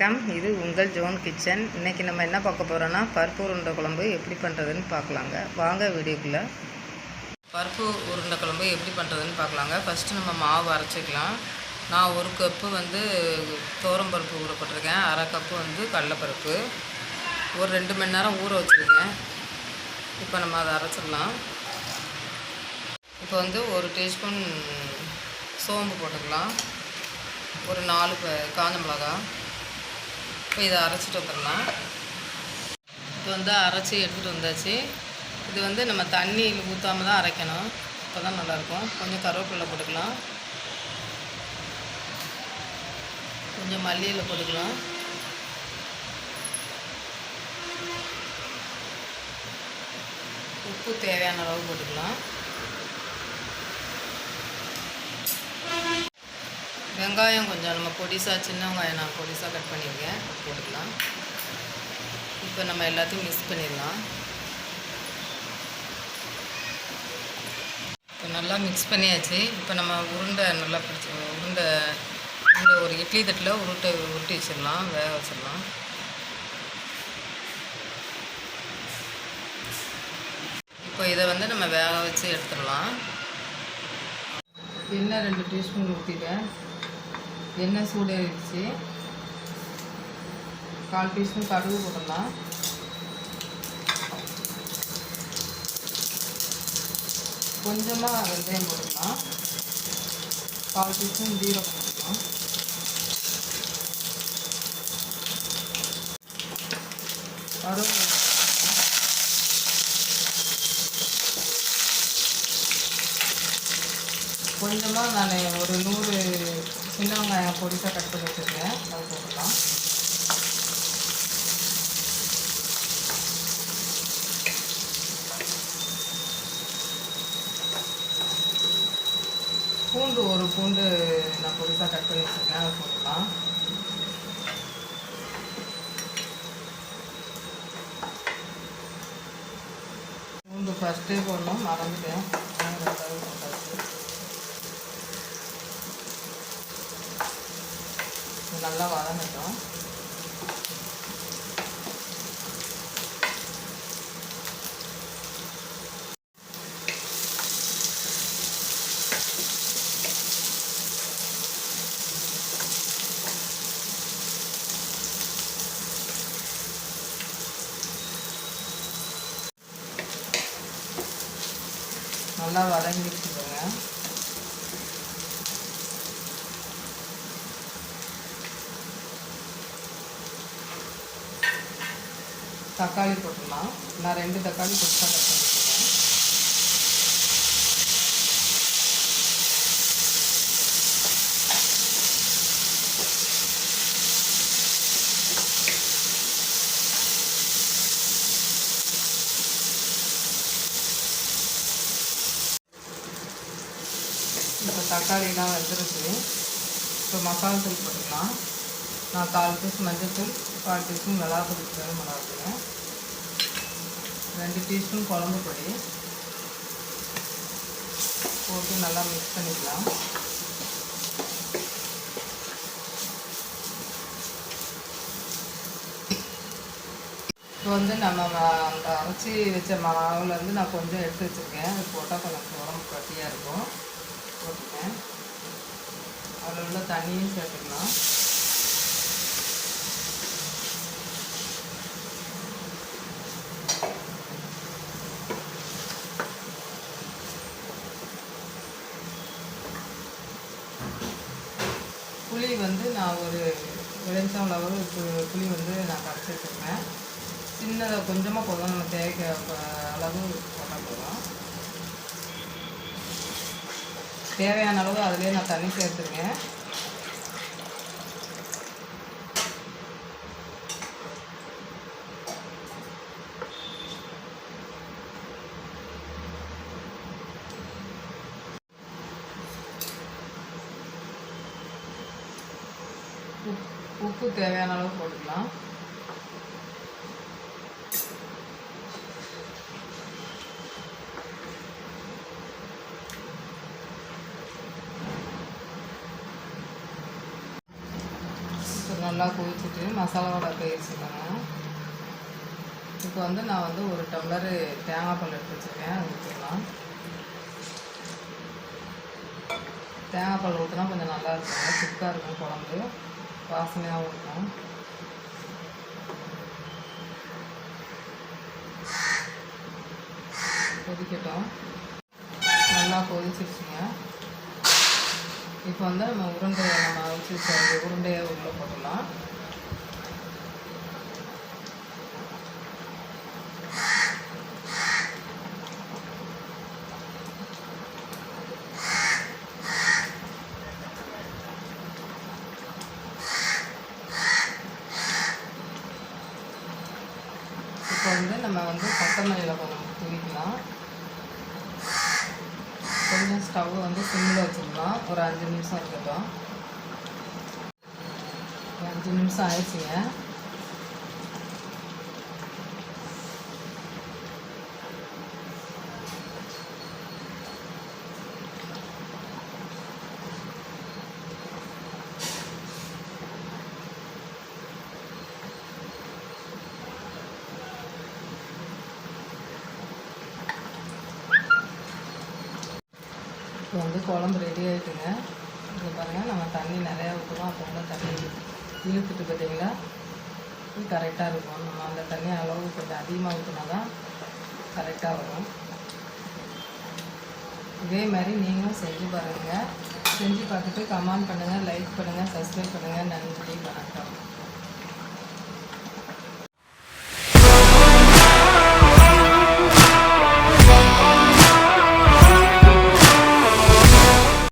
வணக்கம். இது உங்கள் ஜோன் கிச்சன். இன்றைக்கி நம்ம என்ன பார்க்க போகிறோன்னா பருப்பு உருண்டை குழம்பு எப்படி பண்ணுறதுன்னு பார்க்கலாங்க. வாங்க வீடியோக்குள்ளே. பருப்பு உருண்டை குழம்பு எப்படி பண்ணுறதுன்னு பார்க்கலாங்க. ஃபஸ்ட்டு நம்ம மாவு அரைச்சிக்கலாம். நான் ஒரு கப்பு வந்து தோரம் பருப்பு ஊற போட்டிருக்கேன். அரை கப்பு வந்து கடலைப்பருப்பு. ஒரு ரெண்டு மணி நேரம் ஊற வச்சுருக்கேன். இப்போ நம்ம அதை அரைச்சிடலாம். இப்போ வந்து ஒரு டீஸ்பூன் சோம்பு போட்டுக்கலாம். ஒரு நாலு காஞ்ச மிளகா இப்போ இதை அரைச்சிட்டு வந்துடலாம். இப்போ வந்து அரைச்சி எடுத்துகிட்டு வந்தாச்சு. இது வந்து நம்ம தண்ணியில் ஊற்றாம தான் அரைக்கணும். அப்போ தான் நல்லாயிருக்கும். கொஞ்சம் கருவேப்பிலை போட்டுக்கலாம். கொஞ்சம் மல்லியில் போட்டுக்கலாம். உப்பு தேவையான அளவு போட்டுக்கலாம். வெங்காயம் கொஞ்சம் நம்ம பொடிசா சின்ன வெங்காயம் நான் பொடிசாக கட் பண்ணியிருக்கேன். போட்டுக்கலாம். இப்போ நம்ம எல்லாத்தையும் மிக்ஸ் பண்ணிடலாம். இப்போ நல்லா மிக்ஸ் பண்ணியாச்சு. இப்போ நம்ம உருண்டை நல்லா பிடிச்சி உருண்டை உருண்டை ஒரு இட்லி தட்டில் உருட்டை உருட்டி வச்சிடலாம் வேக வச்சிடலாம். இப்போ இதை வந்து நம்ம வேக வச்சு எடுத்துடலாம். என்ன ரெண்டு டீஸ்பூன் ஊற்றிட்டேன் எண்ணெய் சூடாகிடுச்சு கால் டீஸ்பூன் கடுகு போடலாம் கொஞ்சமாக வெந்தயம் போடலாம் கால் டீஸ்பூன் ஜீரகம் போடலாம் கருவேப்பிலை கொஞ்சமாக நான் ஒரு நூறு சின்ன வெங்காயம் பொடிசாக கட் பண்ணி வச்சுருக்கேன். அதை போட்டுக்கலாம் பூண்டு ஒரு பூண்டு நான் பொடிசாக கட் பண்ணி வச்சுருக்கேன். அதை போட்டுக்கலாம் பூண்டு ஃபஸ்ட்டே போடணும். மறந்துட்டேன். ரெண்டாவது போட்டாச்சு. நல்லா வதங்கட்டும். நல்லா வதங்கிடுச்சு. தக்காளி போட்டுடலாம். நான் ரெண்டு தக்காளி பொடிசா கட் பண்ணி வச்சுருக்கேன். இப்போ தக்காளிலாம் வந்துருச்சு இப்போ மசாலா தூள் போட்டுக்கலாம். நான் கால் மஞ்சள் தூள் கால் டீஸ்பூன் மிளகாத்தூள் தூள் மிளகாத்தூள். ரெண்டு டீஸ்பூன் குழம்பு பொடி. போட்டு நல்லா மிக்ஸ் பண்ணிக்கலாம். இப்போ வந்து நம்ம அந்த அரைச்சி வச்ச மாவுல வந்து நான் கொஞ்சம் எடுத்து வச்சுருக்கேன். அது போட்டால் கொஞ்சம் உடம்பு கட்டியாக இருக்கும். போட்டுக்கேன் அதில் உள்ள தண்ணியும் சேர்த்துக்கலாம் புளி வந்து நான் ஒரு எலுமிச்சம் அளவு புளி வந்து நான் கரைச்சி வச்சுருக்கேன் சின்னதாக கொஞ்சமாக போதும் நம்ம தேவைக்க அளவு போட்டால் போதும். தேவையான அளவு அதிலே நான் தண்ணி சேர்த்துருக்கேன். உப்பு தேவையான அளவு போட்டுக்கலாம். நல்லா கொதிச்சுட்டு மசாலா வடை இப்போ வந்து நான் வந்து ஒரு டம்ளர் தேங்காய் பால் எடுத்து வச்சுருக்கேன். அது ஊற்றிடலாம் தேங்காய் பால் ஊற்றினா கொஞ்சம் நல்லா இருக்கும். திக்காக இருக்கும் குழம்பு. வாசனையாகவும் இருக்கும் கொதிக்கட்டும் நல்லா கொதிச்சிருச்சுங்க. இப்போ வந்து நம்ம உருண்டையை நம்ம வச்சு உருண்டையை உள்ளே போட்டுடலாம் இப்போ வந்து நம்ம வந்து கொத்தமல்லியில் கொஞ்சம் தூவிக்கலாம். கொஞ்சம் ஸ்டவ் வந்து சிம்மில் வச்சுருந்தோம். ஒரு அஞ்சு நிமிஷம் இருக்கட்டும். ஒரு அஞ்சு நிமிஷம் ஆயிடுச்சுங்க. இப்போ வந்து குழம்பு ரெடி ஆகிட்டுங்க இங்கே பாருங்கள் நம்ம தண்ணி நிறையா ஊற்றுவோம் அப்போ வந்து தண்ணி இழுத்துட்டு பார்த்தீங்களா? இது கரெக்டாக இருக்கும். நம்ம அந்த தண்ணி அளவு கொஞ்சம் அதிகமாக ஊற்றினா தான் கரெக்டாக வரும். இதே மாதிரி நீங்களும் செஞ்சு பாருங்கள் செஞ்சு பார்த்துட்டு கமெண்ட் பண்ணுங்கள் லைக் பண்ணுங்கள் சப்ஸ்கிரைப் பண்ணுங்கள் நன்றி வணக்கம்.